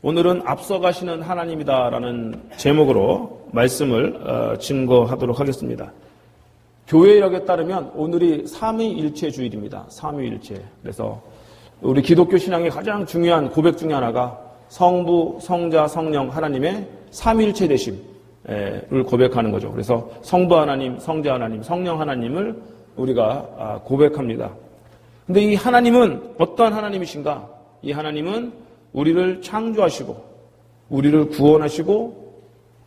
오늘은 앞서가시는 하나님이다라는 제목으로 말씀을 어, 증거하도록 하겠습니다. 교회 이력에 따르면 오늘이 삼위일체 주일입니다. 삼위일체. 그래서 우리 기독교 신앙의 가장 중요한 고백 중에 하나가 성부, 성자, 성령 하나님의 삼위일체 되심을 고백하는 거죠. 그래서 성부 하나님, 성자 하나님, 성령 하나님을 우리가 아, 고백합니다. 근데 이 하나님은 어떠한 하나님이신가? 이 하나님은 우리를 창조하시고 우리를 구원하시고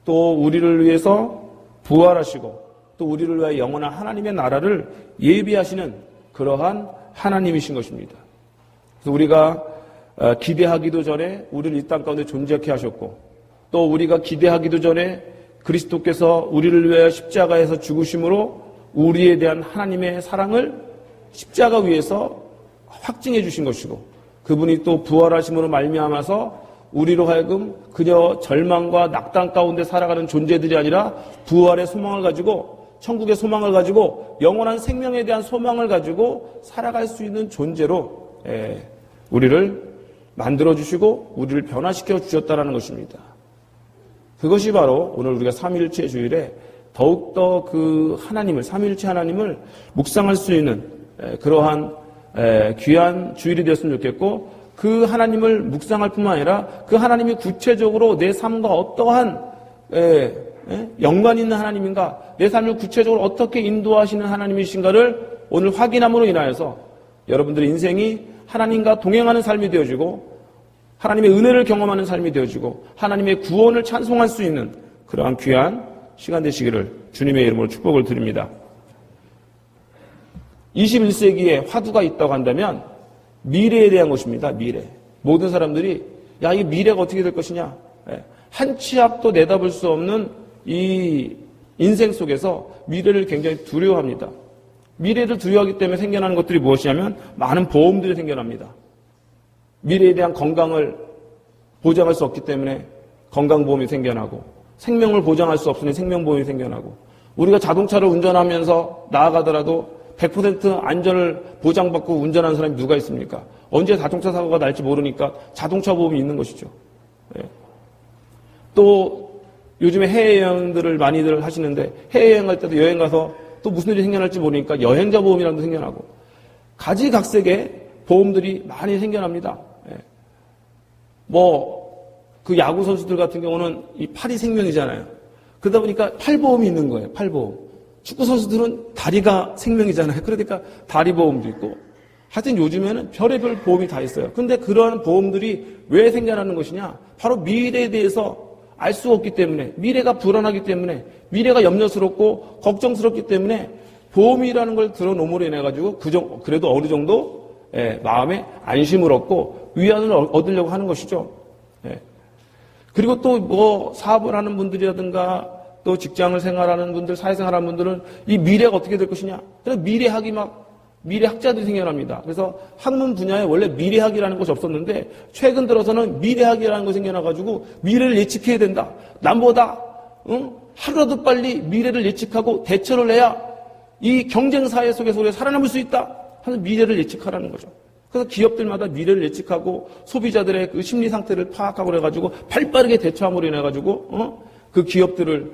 또 우리를 위해서 부활하시고 또 우리를 위해 영원한 하나님의 나라를 예비하시는 그러한 하나님이신 것입니다. 그래서 우리가 어, 기대하기도 전에 우리를 이 땅 가운데 존재케 하셨고 또 우리가 기대하기도 전에 그리스도께서 우리를 위하여 십자가에서 죽으심으로 우리에 대한 하나님의 사랑을 십자가 위에서 확증해 주신 것이고 그분이 또 부활하심으로 말미암아서 우리로 하여금 그저 절망과 낙담 가운데 살아가는 존재들이 아니라 부활의 소망을 가지고 천국의 소망을 가지고 영원한 생명에 대한 소망을 가지고 살아갈 수 있는 존재로 예, 우리를 만들어 주시고 우리를 변화시켜 주셨다라는 것입니다. 그것이 바로 오늘 우리가 삼일체 주일에 더욱더 그 하나님을 삼일체 하나님을 묵상할 수 있는 예, 그러한 에, 귀한 주일이 되었으면 좋겠고 그 하나님을 묵상할 뿐만 아니라 그 하나님이 구체적으로 내 삶과 어떠한 에, 에, 연관 있는 하나님인가 내 삶을 구체적으로 어떻게 인도하시는 하나님이신가를 오늘 확인함으로 인하여서 여러분들의 인생이 하나님과 동행하는 삶이 되어지고 하나님의 은혜를 경험하는 삶이 되어지고 하나님의 구원을 찬송할 수 있는 그러한 귀한 시간 되시기를 주님의 이름으로 축복을 드립니다. 21세기에 화두가 있다고 한다면 미래에 대한 것입니다. 미래. 모든 사람들이 야, 이 미래가 어떻게 될 것이냐? 예. 한치 앞도 내다볼 수 없는 이 인생 속에서 미래를 굉장히 두려워합니다. 미래를 두려워하기 때문에 생겨나는 것들이 무엇이냐면 많은 보험들이 생겨납니다. 미래에 대한 건강을 보장할 수 없기 때문에 건강보험이 생겨나고 생명을 보장할 수 없으니 생명보험이 생겨나고 우리가 자동차를 운전하면서 나아가더라도 100% 안전을 보장받고 운전하는 사람이 누가 있습니까? 언제 자동차 사고가 날지 모르니까 자동차 보험이 있는 것이죠. 예. 또 요즘에 해외여행들을 많이들 하시는데 해외여행할 때도 여행 가서 또 무슨 일이 생겨날지 모르니까 여행자 보험이라는 게 생겨나고 가지각색의 보험들이 많이 생겨납니다. 예. 뭐그 야구 선수들 같은 경우는 이 팔이 생명이잖아요. 그러다 보니까 팔보험이 있는 거예요. 팔보험. 축구 선수들은 다리가 생명이잖아요. 그러니까 다리 보험도 있고. 하여튼 요즘에는 별의별 보험이 다 있어요. 근데 그러한 보험들이 왜 생겨나는 것이냐? 바로 미래에 대해서 알 수가 없기 때문에, 미래가 불안하기 때문에, 미래가 염려스럽고 걱정스럽기 때문에 보험이라는 걸 들어놓음으로 인해 가지고 그 정, 그래도 어느 정도 예, 마음에 안심을 얻고 위안을 얻으려고 하는 것이죠. 예. 그리고 또 뭐 사업을 하는 분들이라든가 또 직장을 생활하는 분들, 사회생활하는 분들은 이 미래가 어떻게 될 것이냐. 그래서 미래학이 막 미래학자들이 생겨납니다. 그래서 학문 분야에 원래 미래학이라는 것이 없었는데 최근 들어서는 미래학이라는 것이 생겨나가지고 미래를 예측해야 된다. 남보다 응? 하루라도 빨리 미래를 예측하고 대처를 해야 이 경쟁 사회 속에서 우리가 살아남을 수 있다 하는 미래를 예측하라는 거죠. 그래서 기업들마다 미래를 예측하고 소비자들의 그 심리 상태를 파악하고 그래가지고 발빠르게 대처함으로 인해가지고 어? 그 기업들을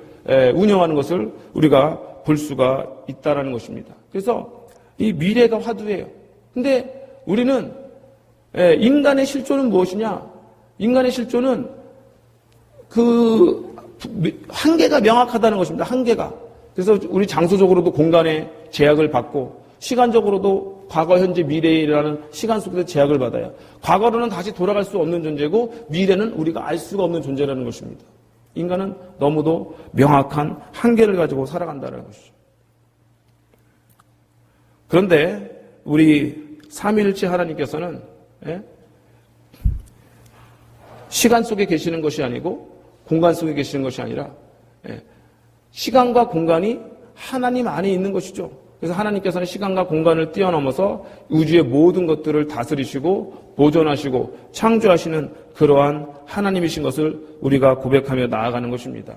운영하는 것을 우리가 볼 수가 있다라는 것입니다. 그래서 이 미래가 화두예요. 근데 우리는 인간의 실존은 무엇이냐? 인간의 실존은 그 한계가 명확하다는 것입니다. 한계가. 그래서 우리 장소적으로도 공간에 제약을 받고 시간적으로도 과거, 현재, 미래라는 시간 속에서 제약을 받아요. 과거로는 다시 돌아갈 수 없는 존재고 미래는 우리가 알 수가 없는 존재라는 것입니다. 인간은 너무도 명확한 한계를 가지고 살아간다는 것이죠. 그런데 우리 삼일째 하나님께서는 예? 시간 속에 계시는 것이 아니고 공간 속에 계시는 것이 아니라 예? 시간과 공간이 하나님 안에 있는 것이죠. 그래서 하나님께서는 시간과 공간을 뛰어넘어서 우주의 모든 것들을 다스리시고 보존하시고 창조하시는 그러한 하나님이신 것을 우리가 고백하며 나아가는 것입니다.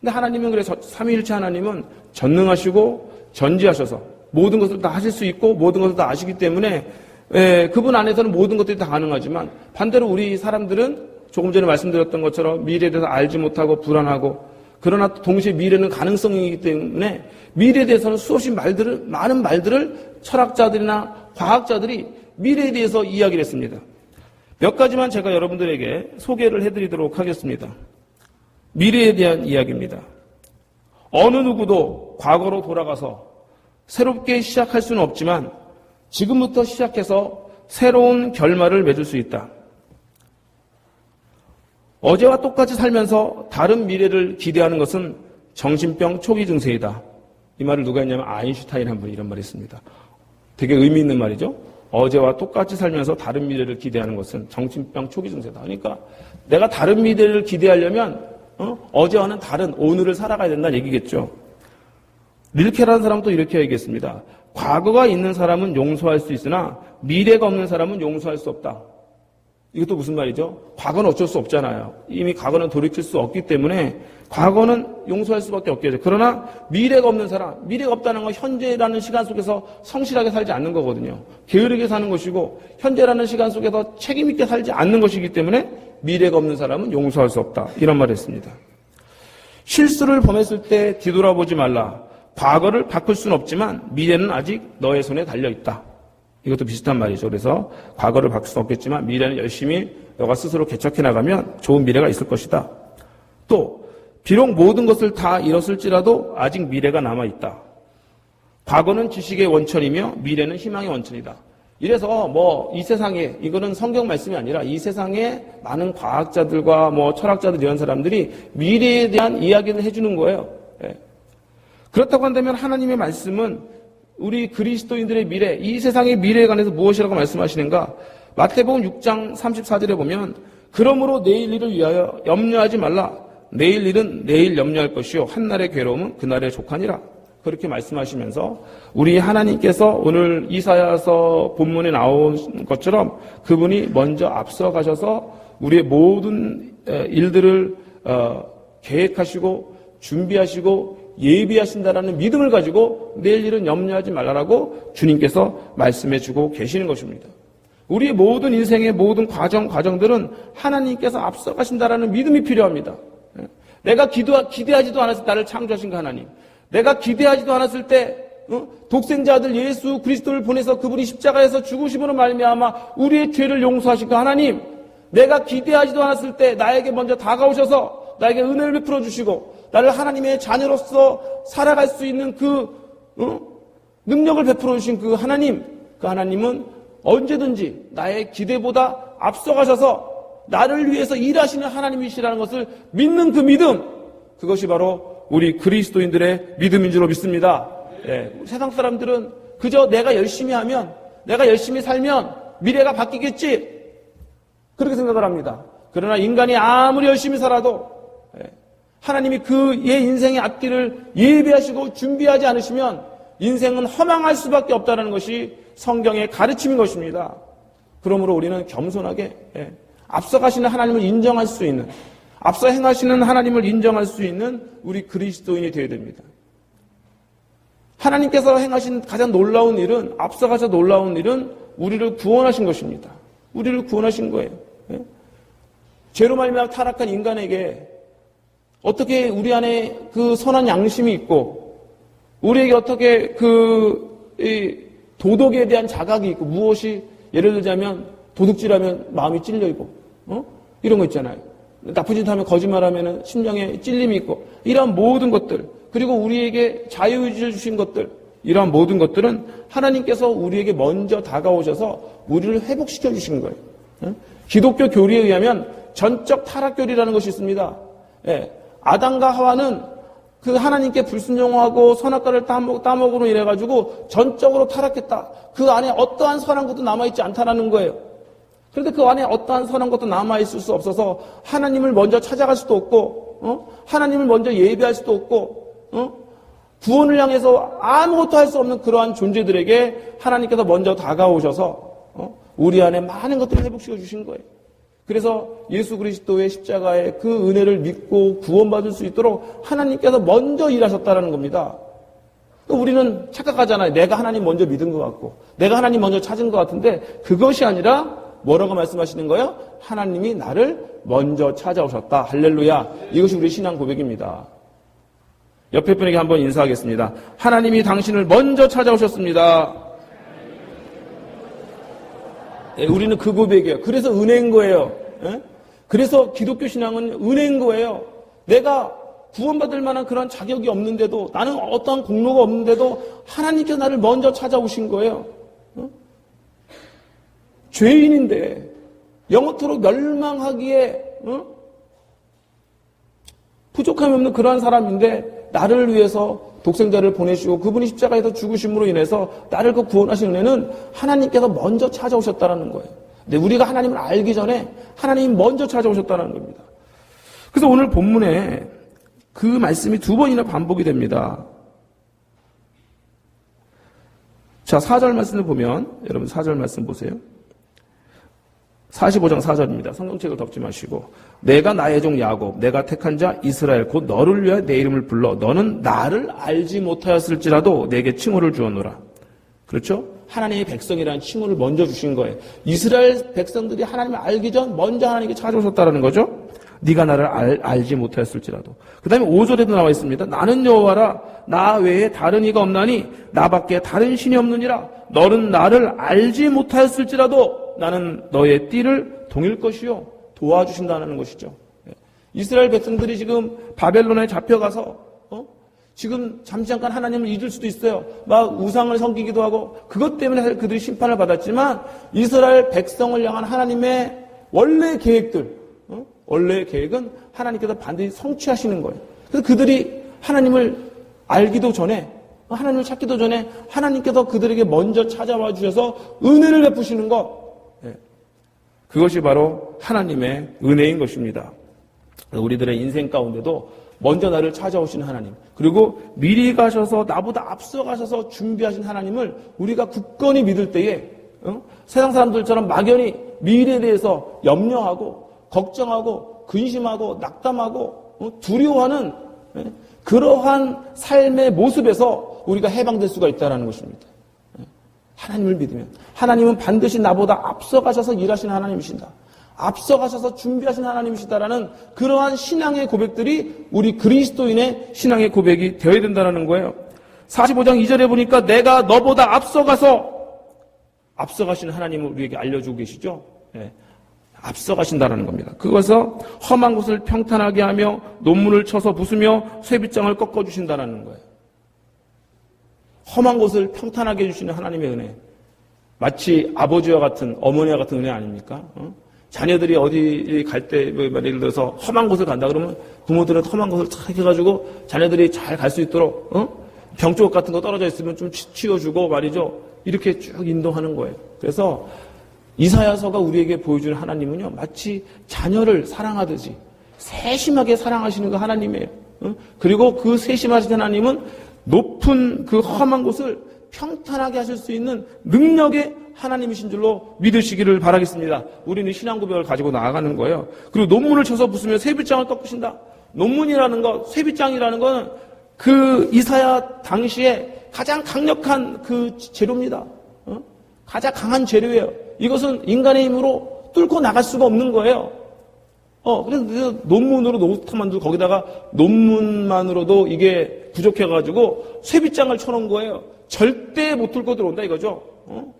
근데 하나님은 그래서 삼위일체 하나님은 전능하시고 전지하셔서 모든 것을 다 하실 수 있고 모든 것을 다 아시기 때문에 에, 그분 안에서는 모든 것들이 다 가능하지만 반대로 우리 사람들은 조금 전에 말씀드렸던 것처럼 미래에 대해서 알지 못하고 불안하고 그러나 동시에 미래는 가능성이기 때문에 미래에 대해서는 수없이 말들을 많은 말들을 철학자들이나 과학자들이 미래에 대해서 이야기를 했습니다. 몇 가지만 제가 여러분들에게 소개를 해드리도록 하겠습니다. 미래에 대한 이야기입니다. 어느 누구도 과거로 돌아가서 새롭게 시작할 수는 없지만 지금부터 시작해서 새로운 결말을 맺을 수 있다. 어제와 똑같이 살면서 다른 미래를 기대하는 것은 정신병 초기 증세이다. 이 말을 누가 했냐면 아인슈타인 한 분이 이런 말을 했습니다. 되게 의미 있는 말이죠. 어제와 똑같이 살면서 다른 미래를 기대하는 것은 정신병 초기 증세다. 그러니까 내가 다른 미래를 기대하려면 어? 제와는 다른 오늘을 살아가야 된다는 얘기겠죠. 릴케라는 사람도 이렇게 얘기했습니다. 과거가 있는 사람은 용서할 수 있으나 미래가 없는 사람은 용서할 수 없다. 이것도 무슨 말이죠? 과거는 어쩔 수 없잖아요. 이미 과거는 돌이킬 수 없기 때문에 과거는 용서할 수밖에 없겠죠. 그러나 미래가 없는 사람, 미래가 없다는 건 현재라는 시간 속에서 성실하게 살지 않는 거거든요. 게으르게 사는 것이고 현재라는 시간 속에서 책임 있게 살지 않는 것이기 때문에 미래가 없는 사람은 용서할 수 없다. 이런 말을 했습니다. 실수를 범했을 때 뒤돌아보지 말라. 과거를 바꿀 수는 없지만 미래는 아직 너의 손에 달려 있다. 이것도 비슷한 말이죠. 그래서 과거를 바꿀 수 없겠지만 미래는 열심히 너가 스스로 개척해 나가면 좋은 미래가 있을 것이다. 또 비록 모든 것을 다 잃었을지라도 아직 미래가 남아 있다. 과거는 지식의 원천이며 미래는 희망의 원천이다. 이래서 뭐 이 세상에 이거는 성경 말씀이 아니라 이 세상에 많은 과학자들과 뭐 철학자들 이런 사람들이 미래에 대한 이야기를 해주는 거예요. 예. 그렇다고 한다면 하나님의 말씀은 우리 그리스도인들의 미래, 이 세상의 미래에 관해서 무엇이라고 말씀하시는가? 마태복음 6장 34절에 보면 그러므로 내일 일을 위하여 염려하지 말라. 내일 일은 내일 염려할 것이요 한날의 괴로움은 그날의 족하니라. 그렇게 말씀하시면서 우리 하나님께서 오늘 이사야서 본문에 나온 것처럼 그분이 먼저 앞서 가셔서 우리의 모든 일들을 어, 계획하시고 준비하시고 예비하신다라는 믿음을 가지고 내일 일은 염려하지 말라라고 주님께서 말씀해 주고 계시는 것입니다. 우리의 모든 인생의 모든 과정, 과정들은 하나님께서 앞서 가신다라는 믿음이 필요합니다. 내가 기도, 기대하지도 않았을 때 나를 창조하신 그 하나님. 내가 기대하지도 않았을 때 어? 독생자들 예수 그리스도를 보내서 그분이 십자가에서 죽으심으로 말미암아 우리의 죄를 용서하신 그 하나님. 내가 기대하지도 않았을 때 나에게 먼저 다가오셔서 나에게 은혜를 베풀어 주시고 나를 하나님의 자녀로서 살아갈 수 있는 그 어? 능력을 베풀어 주신 그 하나님. 그 하나님은 언제든지 나의 기대보다 앞서가셔서 나를 위해서 일하시는 하나님이시라는 것을 믿는 그 믿음. 그것이 바로 우리 그리스도인들의 믿음인 줄로 믿습니다. 예, 세상 사람들은 그저 내가 열심히 하면, 내가 열심히 살면 미래가 바뀌겠지. 그렇게 생각을 합니다. 그러나 인간이 아무리 열심히 살아도 예, 하나님이 그의 인생의 앞길을 예비하시고 준비하지 않으시면 인생은 허망할 수밖에 없다는 것이 성경의 가르침인 것입니다. 그러므로 우리는 겸손하게 예, 앞서가시는 하나님을 인정할 수 있는 앞서 행하시는 하나님을 인정할 수 있는 우리 그리스도인이 되어야 됩니다. 하나님께서 행하신 가장 놀라운 일은 앞서가서 놀라운 일은 우리를 구원하신 것입니다. 우리를 구원하신 거예요. 예? 죄로 말미암아 타락한 인간에게 어떻게 우리 안에 그 선한 양심이 있고 우리에게 어떻게 그 도덕에 대한 자각이 있고 무엇이 예를 들자면 도둑질하면 마음이 찔려 있고 어? 이런 거 있잖아요. 나쁜 짓 하면 거짓말하면 심령에 찔림이 있고 이러한 모든 것들 그리고 우리에게 자유의지를 주신 것들 이러한 모든 것들은 하나님께서 우리에게 먼저 다가오셔서 우리를 회복시켜 주신 거예요. 기독교 교리에 의하면 전적 타락교리라는 것이 있습니다. 예. 아담과 하와는 그 하나님께 불순종하고 선악과를 따먹, 따먹으로 이래가지고 전적으로 타락했다. 그 안에 어떠한 선한 것도 남아있지 않다라는 거예요. 그런데 그 안에 어떠한 선한 것도 남아있을 수 없어서 하나님을 먼저 찾아갈 수도 없고, 어? 하나님을 먼저 예배할 수도 없고, 어? 구원을 향해서 아무것도 할 수 없는 그러한 존재들에게 하나님께서 먼저 다가오셔서 어? 우리 안에 많은 것들을 회복시켜 주신 거예요. 그래서 예수 그리스도의 십자가의 그 은혜를 믿고 구원받을 수 있도록 하나님께서 먼저 일하셨다는 겁니다. 우리는 착각하잖아요. 내가 하나님 먼저 믿은 것 같고, 내가 하나님 먼저 찾은 것 같은데, 그것이 아니라 뭐라고 말씀하시는 거예요? 하나님이 나를 먼저 찾아오셨다. 할렐루야. 이것이 우리 신앙 고백입니다. 옆에 분에게 한번 인사하겠습니다. 하나님이 당신을 먼저 찾아오셨습니다. 예, 우리는 그 고백이에요. 그래서 은혜인 거예요. 예? 그래서 기독교 신앙은 은혜인 거예요. 내가 구원받을 만한 그런 자격이 없는데도 나는 어떠한 공로가 없는데도 하나님께서 나를 먼저 찾아오신 거예요. 어? 죄인인데 영원토록 멸망하기에 어? 부족함이 없는 그러한 사람인데 나를 위해서 독생자를 보내시고 그분이 십자가에서 죽으심으로 인해서 나를 그 구원하신 은혜는 하나님께서 먼저 찾아오셨다는 거예요. 근데 우리가 하나님을 알기 전에 하나님이 먼저 찾아오셨다는 겁니다. 그래서 오늘 본문에 그 말씀이 두 번이나 반복이 됩니다. 자, 4절 말씀을 보면 여러분 4절 말씀 보세요. 45장 4절입니다. 성경책을 덮지 마시고 내가 나의 종 야곱 내가 택한 자 이스라엘 곧 너를 위하여 내 이름을 불러 너는 나를 알지 못하였을지라도 내게 칭호를 주었노라. 그렇죠? 하나님의 백성이라는 칭호를 먼저 주신 거예요. 이스라엘 백성들이 하나님을 알기 전 먼저 하나님께 찾아오셨다는 거죠. 네가 나를 알, 알지 못하였을지라도. 그 다음에 5절에도 나와 있습니다. 나는 여호와라 나 외에 다른 이가 없나니 나밖에 다른 신이 없느니라. 너는 나를 알지 못하였을지라도 나는 너의 띠를 동일 것이요 도와주신다는 것이죠. 예. 이스라엘 백성들이 지금 바벨론에 잡혀가서 어? 지금 잠시 잠깐 하나님을 잊을 수도 있어요. 막 우상을 섬기기도 하고 그것 때문에 그들이 심판을 받았지만 이스라엘 백성을 향한 하나님의 원래 계획들, 어? 원래 계획은 하나님께서 반드시 성취하시는 거예요. 그래서 그들이 하나님을 알기도 전에 하나님을 찾기도 전에 하나님께서 그들에게 먼저 찾아와 주셔서 은혜를 베푸시는 것. 예. 그것이 바로 하나님의 은혜인 것입니다. 우리들의 인생 가운데도 먼저 나를 찾아오시는 하나님, 그리고 미리 가셔서 나보다 앞서 가셔서 준비하신 하나님을 우리가 굳건히 믿을 때에 어? 세상 사람들처럼 막연히 미래에 대해서 염려하고 걱정하고 근심하고 낙담하고 어? 두려워하는 예? 그러한 삶의 모습에서 우리가 해방될 수가 있다는 것입니다. 예? 하나님을 믿으면 하나님은 반드시 나보다 앞서 가셔서 일하시는 하나님이신다. 앞서 가셔서 준비하신 하나님이시다라는 그러한 신앙의 고백들이 우리 그리스도인의 신앙의 고백이 되어야 된다는 거예요. 45장 2절에 보니까 내가 너보다 앞서 가서 앞서 가시는 하나님을 우리에게 알려주고 계시죠. 예. 앞서 가신다라는 겁니다. 그것서 험한 곳을 평탄하게 하며 논문을 쳐서 부수며 쇠빗장을 꺾어 주신다라는 거예요. 험한 곳을 평탄하게 해주시는 하나님의 은혜. 마치 아버지와 같은 어머니와 같은 은혜 아닙니까? 어? 자녀들이 어디 갈 때, 뭐 예를 들어서 험한 곳을 간다 그러면 부모들은 험한 곳을 탁 해가지고 자녀들이 잘 갈 수 있도록, 어? 병쪽 같은 거 떨어져 있으면 좀 치워주고 말이죠. 이렇게 쭉 인도하는 거예요. 그래서 이사야서가 우리에게 보여주는 하나님은요, 마치 자녀를 사랑하듯이 세심하게 사랑하시는 그 하나님이에요. 어? 그리고 그 세심하신 하나님은 높은 그 험한 곳을 평탄하게 하실 수 있는 능력의 하나님이신 줄로 믿으시기를 바라겠습니다. 우리는 신앙 고백을 가지고 나아가는 거예요. 그리고 논문을 쳐서 부수면 쇠빗장을 꺾으신다. 논문이라는 것, 쇠빗장이라는 것은 그 이사야 당시에 가장 강력한 그 재료입니다. 어? 가장 강한 재료예요. 이것은 인간의 힘으로 뚫고 나갈 수가 없는 거예요. 어, 그래서 논문으로 노트 만들고 거기다가 논문만으로도 이게 부족해가지고 쇠빗장을 쳐놓은 거예요. 절대 못 뚫고 들어온다 이거죠. 어?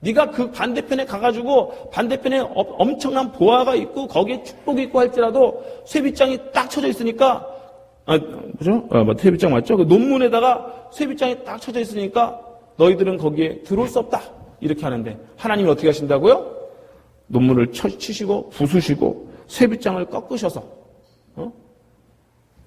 네가 그 반대편에 가가지고 반대편에 엄청난 보화가 있고 거기에 축복이 있고 할지라도 쇠빗장이 딱 쳐져 있으니까 아, 그죠? 아, 뭐 쇠빗장 맞죠? 그 논문에다가 쇠빗장이 딱 쳐져 있으니까 너희들은 거기에 들어올 수 없다. 이렇게 하는데 하나님이 어떻게 하신다고요? 논문을 쳐, 치시고 부수시고 쇠빗장을 꺾으셔서 어?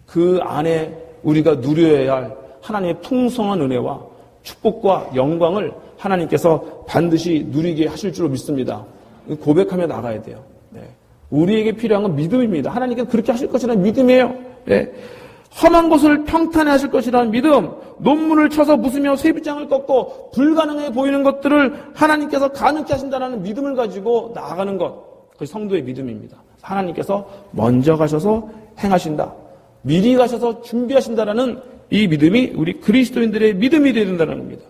그 안에 우리가 누려야 할 하나님의 풍성한 은혜와 축복과 영광을 하나님께서 반드시 누리게 하실 줄로 믿습니다. 고백하며 나가야 돼요. 네. 우리에게 필요한 건 믿음입니다. 하나님께서 그렇게 하실 것이라는 믿음이에요. 네. 험한 것을 평탄해 하실 것이라는 믿음, 논문을 쳐서 부수며 쇠빗장을 꺾고 불가능해 보이는 것들을 하나님께서 가능케 하신다는 믿음을 가지고 나아가는 것, 그것이 성도의 믿음입니다. 하나님께서 먼저 가셔서 행하신다. 미리 가셔서 준비하신다라는 이 믿음이 우리 그리스도인들의 믿음이 되야 된다는 겁니다.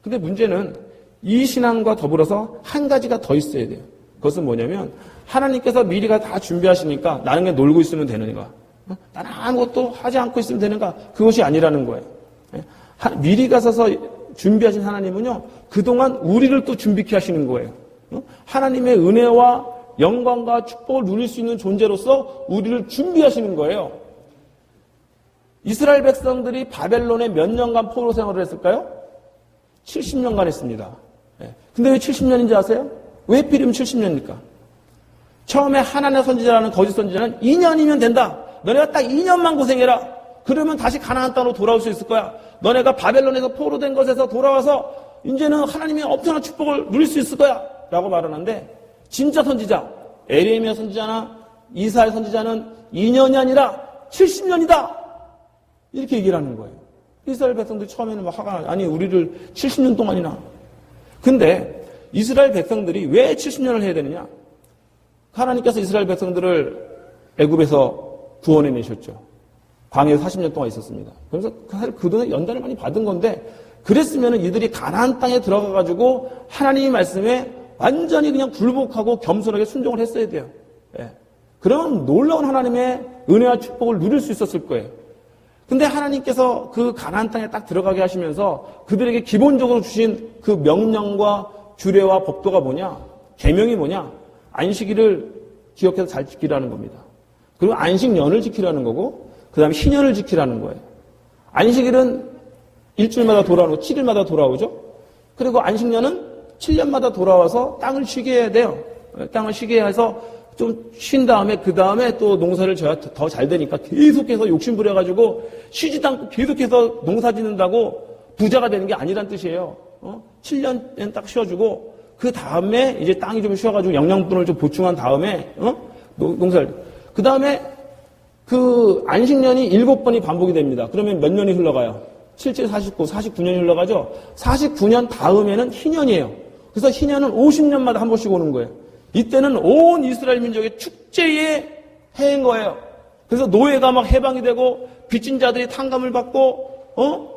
근데 문제는 이 신앙과 더불어서 한 가지가 더 있어야 돼요. 그것은 뭐냐면 하나님께서 미리가 다 준비하시니까 나는 그냥 놀고 있으면 되는가? 어? 나는 아무것도 하지 않고 있으면 되는가? 그것이 아니라는 거예요. 예? 하- 미리 가서서 준비하신 하나님은요, 그동안 우리를 또 준비케 하시는 거예요. 어? 하나님의 은혜와 영광과 축복을 누릴 수 있는 존재로서 우리를 준비하시는 거예요. 이스라엘 백성들이 바벨론에 몇 년간 포로 생활을 했을까요? 70년간 했습니다. 예. 근데 왜 70년인지 아세요? 왜 필이면 70년입니까? 처음에 하나님의 선지자라는 거짓 선지자는 2년이면 된다. 너네가 딱 2년만 고생해라. 그러면 다시 가나안 땅으로 돌아올 수 있을 거야. 너네가 바벨론에서 포로된 것에서 돌아와서 이제는 하나님의 엄청난 축복을 누릴 수 있을 거야. 라고 말하는데 진짜 선지자 에레미야 선지자나 이사야 선지자는 2년이 아니라 70년이다. 이렇게 얘기를 하는 거예요. 이스라엘 백성들이 처음에는 막 화가 나. 아니 우리를 70년 동안이나. 근데 이스라엘 백성들이 왜 70년을 해야 되느냐? 하나님께서 이스라엘 백성들을 애굽에서 구원해 내셨죠. 광야에 40년 동안 있었습니다. 그래서 사실 그동안 연단을 많이 받은 건데 그랬으면 이들이 가나안 땅에 들어가 가지고 하나님의 말씀에 완전히 그냥 굴복하고 겸손하게 순종을 했어야 돼요. 예. 그러면 놀라운 하나님의 은혜와 축복을 누릴 수 있었을 거예요. 근데 하나님께서 그 가나안 땅에 딱 들어가게 하시면서 그들에게 기본적으로 주신 그 명령과 규례와 법도가 뭐냐? 계명이 뭐냐? 안식일을 기억해서 잘 지키라는 겁니다. 그리고 안식년을 지키라는 거고 그다음에 희년을 지키라는 거예요. 안식일은 일주일마다 돌아오고 7일마다 돌아오죠. 그리고 안식년은 7년마다 돌아와서 땅을 쉬게 해야 돼요. 땅을 쉬게 해서 좀 쉰 다음에 그 다음에 또 농사를 져야 더 잘 되니까 계속해서 욕심 부려가지고 쉬지도 않고 계속해서 농사 짓는다고 부자가 되는 게 아니란 뜻이에요. 어? 7년은 딱 쉬어주고 그 다음에 이제 땅이 좀 쉬어가지고 영양분을 좀 보충한 다음에 어? 농- 농사를 그 다음에 그 안식년이 일곱 번이 반복이 됩니다. 그러면 몇 년이 흘러가요? 7, 49, 49년이 흘러가죠? 49년 다음에는 희년이에요. 그래서 희년은 50년마다 한 번씩 오는 거예요. 이때는 온 이스라엘 민족의 축제의 해인 거예요. 그래서 노예가 막 해방이 되고 빚진 자들이 탕감을 받고 어?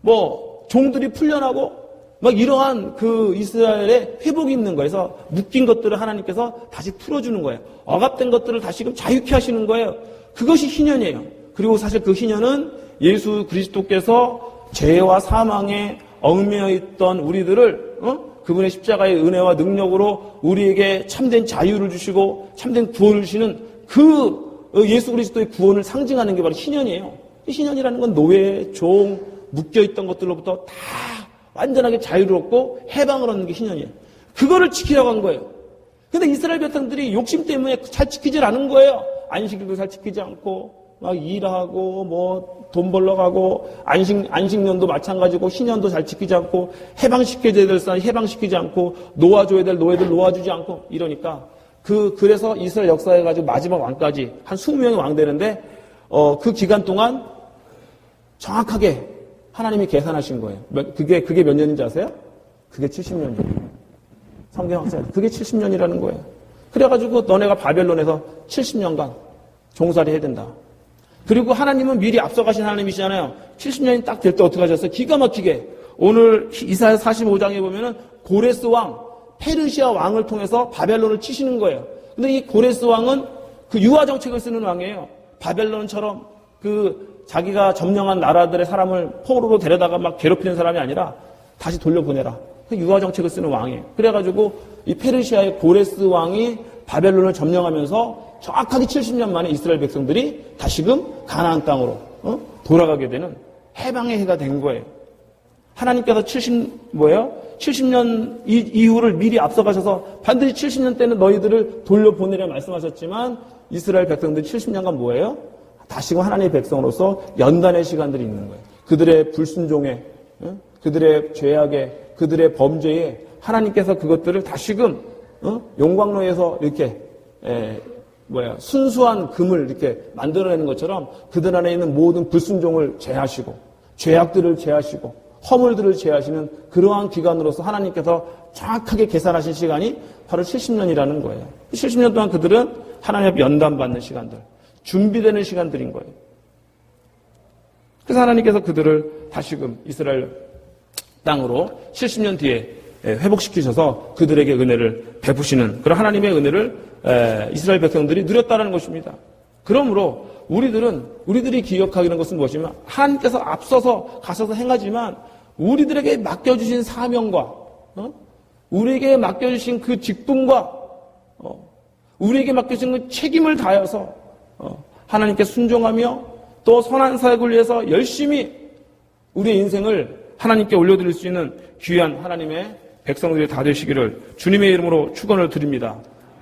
뭐 종들이 풀려나고 막 이러한 그 이스라엘의 회복이 있는 거예요. 그래서 묶인 것들을 하나님께서 다시 풀어주는 거예요. 억압된 것들을 다시금 자유케 하시는 거예요. 그것이 희년이에요. 그리고 사실 그 희년은 예수 그리스도께서 죄와 사망에 얽매여 있던 우리들을 어? 그분의 십자가의 은혜와 능력으로 우리에게 참된 자유를 주시고 참된 구원을 주시는 그 예수 그리스도의 구원을 상징하는 게 바로 희년이에요. 이 희년이라는 건 노예, 종, 묶여있던 것들로부터 다 완전하게 자유를 얻고 해방을 얻는 게 희년이에요. 그거를 지키려고 한 거예요. 근데 이스라엘 백성들이 욕심 때문에 잘 지키질 않은 거예요. 안식일도 잘 지키지 않고 막 일하고 뭐 돈 벌러 가고 안식 안식년도 마찬가지고 신년도 잘 지키지 않고 해방시켜줘야 될 사람 해방시키지 않고 놓아줘야 될 노예들 놓아주지 않고 이러니까 그 그래서 이스라엘 역사에 가지고 마지막 왕까지 한 20명의 왕 되는데 어 그 기간 동안 정확하게 하나님이 계산하신 거예요. 몇- 그게 그게 몇 년인지 아세요? 그게 70년이에요. 성경학자 그게 70년이라는 거예요. 그래가지고 너네가 바벨론에서 70년간 종살이 해야 된다. 그리고 하나님은 미리 앞서가신 하나님이시잖아요. 70년이 딱 될 때 어떻게 하셨어요? 기가 막히게 오늘 이사야 45장에 보면은 고레스 왕, 페르시아 왕을 통해서 바벨론을 치시는 거예요. 근데 이 고레스 왕은 그 유화 정책을 쓰는 왕이에요. 바벨론처럼 그 자기가 점령한 나라들의 사람을 포로로 데려다가 막 괴롭히는 사람이 아니라 다시 돌려보내라. 그 유화 정책을 쓰는 왕이에요. 그래가지고 이 페르시아의 고레스 왕이 바벨론을 점령하면서 정확하게 70년 만에 이스라엘 백성들이 다시금 가나안 땅으로 어? 돌아가게 되는 해방의 해가 된 거예요. 하나님께서 70 뭐예요? 70년 이, 이후를 미리 앞서가셔서 반드시 70년 때는 너희들을 돌려보내려 말씀하셨지만 이스라엘 백성들이 70년간 뭐예요? 다시금 하나님의 백성으로서 연단의 시간들이 있는 거예요. 그들의 불순종에, 어? 그들의 죄악에, 그들의 범죄에 하나님께서 그것들을 다시금 어? 용광로에서 이렇게 에, 뭐야 순수한 금을 이렇게 만들어내는 것처럼 그들 안에 있는 모든 불순종을 제하시고 죄악들을 제하시고 허물들을 제하시는 그러한 기간으로서 하나님께서 정확하게 계산하신 시간이 바로 70년이라는 거예요. 70년 동안 그들은 하나님 앞에 연단받는 시간들, 준비되는 시간들인 거예요. 그래서 하나님께서 그들을 다시금 이스라엘 땅으로 70년 뒤에 예, 회복시키셔서 그들에게 은혜를 베푸시는 그런 하나님의 은혜를 에, 이스라엘 백성들이 누렸다는 것입니다. 그러므로 우리들은 우리들이 기억하기는 것은 무엇이면 하나님께서 앞서서 가셔서 행하지만 우리들에게 맡겨주신 사명과 어? 우리에게 맡겨주신 그 직분과 어, 우리에게 맡겨진 그 책임을 다해서 어, 하나님께 순종하며 또 선한 사역을 위해서 열심히 우리의 인생을 하나님께 올려드릴 수 있는 귀한 하나님의 백성들이 다 되시기를 주님의 이름으로 축원을 드립니다.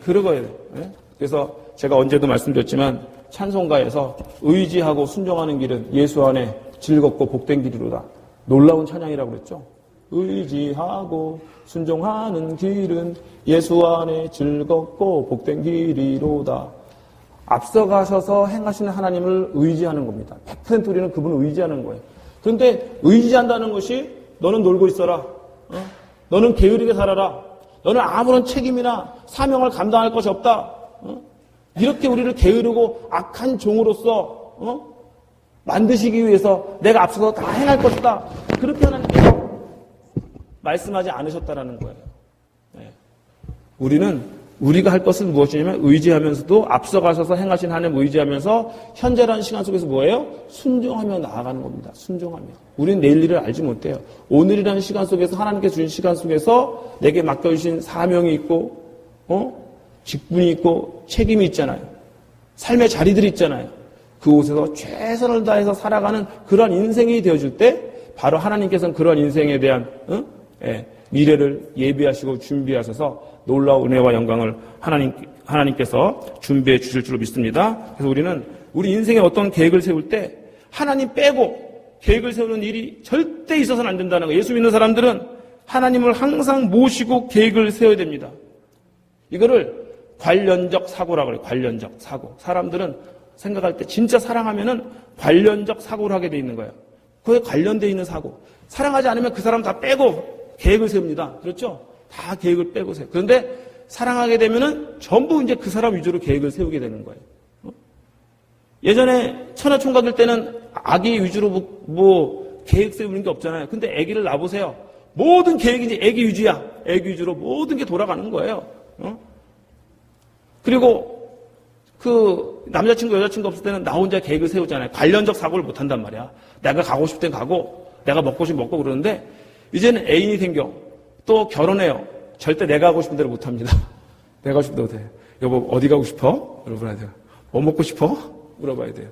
그러고요. 예? 그래서 제가 언제도 말씀드렸지만 찬송가에서 의지하고 순종하는 길은 예수 안에 즐겁고 복된 길이로다. 놀라운 찬양이라고 그랬죠. 의지하고 순종하는 길은 예수 안에 즐겁고 복된 길이로다. 앞서가셔서 행하시는 하나님을 의지하는 겁니다. 100% 우리는 그분을 의지하는 거예요. 그런데 의지한다는 것이 너는 놀고 있어라. 어? 너는 게으르게 살아라. 너는 아무런 책임이나 사명을 감당할 것이 없다. 어? 이렇게 우리를 게으르고 악한 종으로서 어? 만드시기 위해서 내가 앞서서 다 행할 것이다. 그렇게 하나님께서 말씀하지 않으셨다라는 거예요. 네. 우리는 우리가 할 것은 무엇이냐면 의지하면서도 앞서가셔서 행하신 하나님 의지하면서 현재라는 시간 속에서 뭐예요? 순종하며 나아가는 겁니다. 순종하며. 우리는 내일 일을 알지 못해요. 오늘이라는 시간 속에서 하나님께 주신 시간 속에서 내게 맡겨주신 사명이 있고, 어? 직분이 있고, 책임이 있잖아요. 삶의 자리들이 있잖아요. 그곳에서 최선을 다해서 살아가는 그러한 인생이 되어줄 때, 바로 하나님께서는 그러한 인생에 대한, 어? 예, 미래를 예비하시고 준비하셔서 놀라운 은혜와 영광을 하나님, 하나님께서 준비해 주실 줄로 믿습니다. 그래서 우리는 우리 인생에 어떤 계획을 세울 때 하나님 빼고 계획을 세우는 일이 절대 있어서는 안 된다는 거예요. 예수 믿는 사람들은 하나님을 항상 모시고 계획을 세워야 됩니다. 이거를 관련적 사고라고 그래요. 관련적 사고. 사람들은 생각할 때 진짜 사랑하면은 관련적 사고를 하게 돼 있는 거예요. 그에 관련돼 있는 사고. 사랑하지 않으면 그 사람 다 빼고 계획을 세웁니다. 그렇죠? 다 계획을 빼고 세요. 그런데 사랑하게 되면은 전부 이제 그 사람 위주로 계획을 세우게 되는 거예요. 어? 예전에 천하 총각일 때는 아기 위주로 뭐, 뭐 계획 세우는 게 없잖아요. 근데 아기를 놔보세요. 모든 계획이 이제 아기 위주야. 아기 위주로 모든 게 돌아가는 거예요. 어? 그리고 그 남자친구 여자친구 없을 때는 나 혼자 계획을 세우잖아요. 관련적 사고를 못 한단 말이야. 내가 가고 싶을 땐 가고 내가 먹고 싶으면 먹고 그러는데 이제는 애인이 생겨. 또 결혼해요. 절대 내가 하고 싶은 대로 못 합니다. 내가 하고 싶은 대로 돼. 여보, 어디 가고 싶어? 돼요. 뭐 먹고 싶어? 물어봐야 돼요.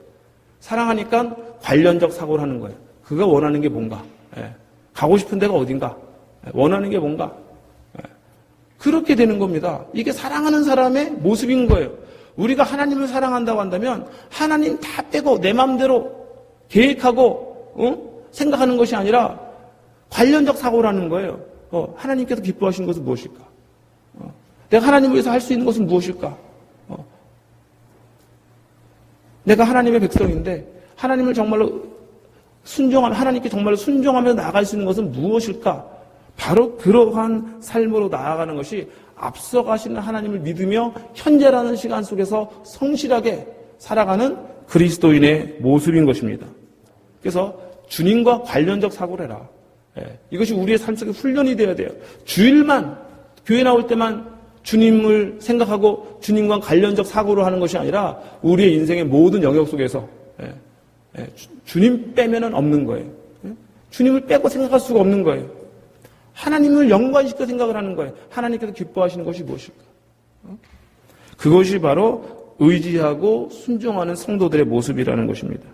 사랑하니까 관련적 사고를 하는 거예요. 그가 원하는 게 뭔가. 예. 가고 싶은 데가 어딘가. 예. 원하는 게 뭔가. 예. 그렇게 되는 겁니다. 이게 사랑하는 사람의 모습인 거예요. 우리가 하나님을 사랑한다고 한다면 하나님 다 빼고 내 마음대로 계획하고 어? 생각하는 것이 아니라 관련적 사고라는 거예요. 어, 하나님께서 기뻐하시는 것은 무엇일까? 어, 내가 하나님을 위해서 할 수 있는 것은 무엇일까? 어, 내가 하나님의 백성인데 하나님을 정말로 순종하면 하나님께 정말로 순종하며 나아갈 수 있는 것은 무엇일까? 바로 그러한 삶으로 나아가는 것이 앞서가시는 하나님을 믿으며 현재라는 시간 속에서 성실하게 살아가는 그리스도인의 모습인 것입니다. 그래서 주님과 관련적 사고를 해라. 예, 이것이 우리의 삶 속에 훈련이 되어야 돼요. 주일만 교회 나올 때만 주님을 생각하고 주님과 관련적 사고를 하는 것이 아니라 우리의 인생의 모든 영역 속에서 예, 예, 주님 빼면은 없는 거예요. 주님을 빼고 생각할 수가 없는 거예요. 하나님을 연관시켜 생각을 하는 거예요. 하나님께서 기뻐하시는 것이 무엇일까? 어? 그것이 바로 의지하고 순종하는 성도들의 모습이라는 것입니다.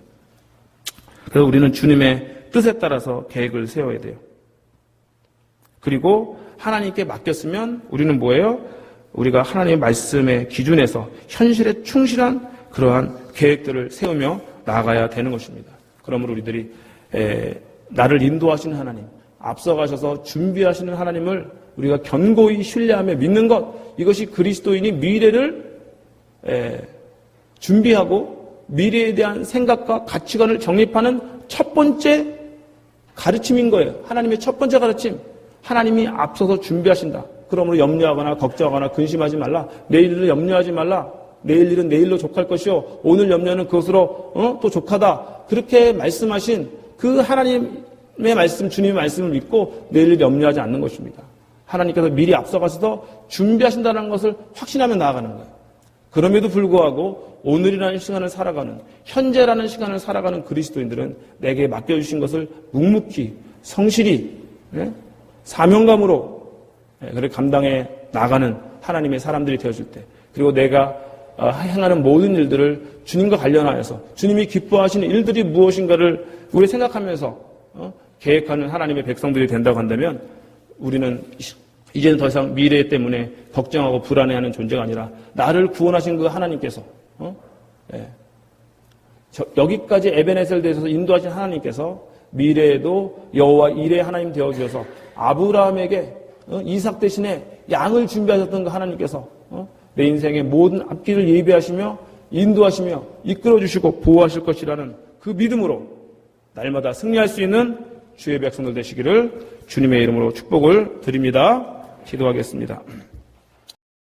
그래서 우리는 주님의 뜻에 따라서 계획을 세워야 돼요. 그리고 하나님께 맡겼으면 우리는 뭐예요? 우리가 하나님의 말씀의 기준에서 현실에 충실한 그러한 계획들을 세우며 나아가야 되는 것입니다. 그러므로 우리들이 에, 나를 인도하시는 하나님, 앞서가셔서 준비하시는 하나님을 우리가 견고히 신뢰하며 믿는 것, 이것이 그리스도인이 미래를 에, 준비하고 미래에 대한 생각과 가치관을 정립하는 첫 번째 가르침인 거예요. 하나님의 첫 번째 가르침. 하나님이 앞서서 준비하신다. 그러므로 염려하거나 걱정하거나 근심하지 말라. 내일을 염려하지 말라. 내일 일은 내일로 족할 것이요. 오늘 염려는 그것으로 어? 또 족하다. 그렇게 말씀하신 그 하나님의 말씀, 주님의 말씀을 믿고 내일을 염려하지 않는 것입니다. 하나님께서 미리 앞서가셔서 준비하신다는 것을 확신하며 나아가는 거예요. 그럼에도 불구하고 오늘이라는 시간을 살아가는 현재라는 시간을 살아가는 그리스도인들은 내게 맡겨주신 것을 묵묵히 성실히 예? 사명감으로 예, 그를 감당해 나가는 하나님의 사람들이 되어질 때 그리고 내가 어, 행하는 모든 일들을 주님과 관련하여서 주님이 기뻐하시는 일들이 무엇인가를 우리 생각하면서 어, 계획하는 하나님의 백성들이 된다고 한다면 우리는 이제는 더 이상 미래 때문에 걱정하고 불안해하는 존재가 아니라 나를 구원하신 그 하나님께서 어? 예. 저- 여기까지 에베네셀 대해서 인도하신 하나님께서 미래에도 여호와 일의 하나님 되어 주셔서 아브라함에게 어, 이삭 대신에 양을 준비하셨던 그 하나님께서 어, 내 인생의 모든 앞길을 예비하시며 인도하시며 이끌어 주시고 보호하실 것이라는 그 믿음으로 날마다 승리할 수 있는 주의 백성들 되시기를 주님의 이름으로 축복을 드립니다. 기도하겠습니다.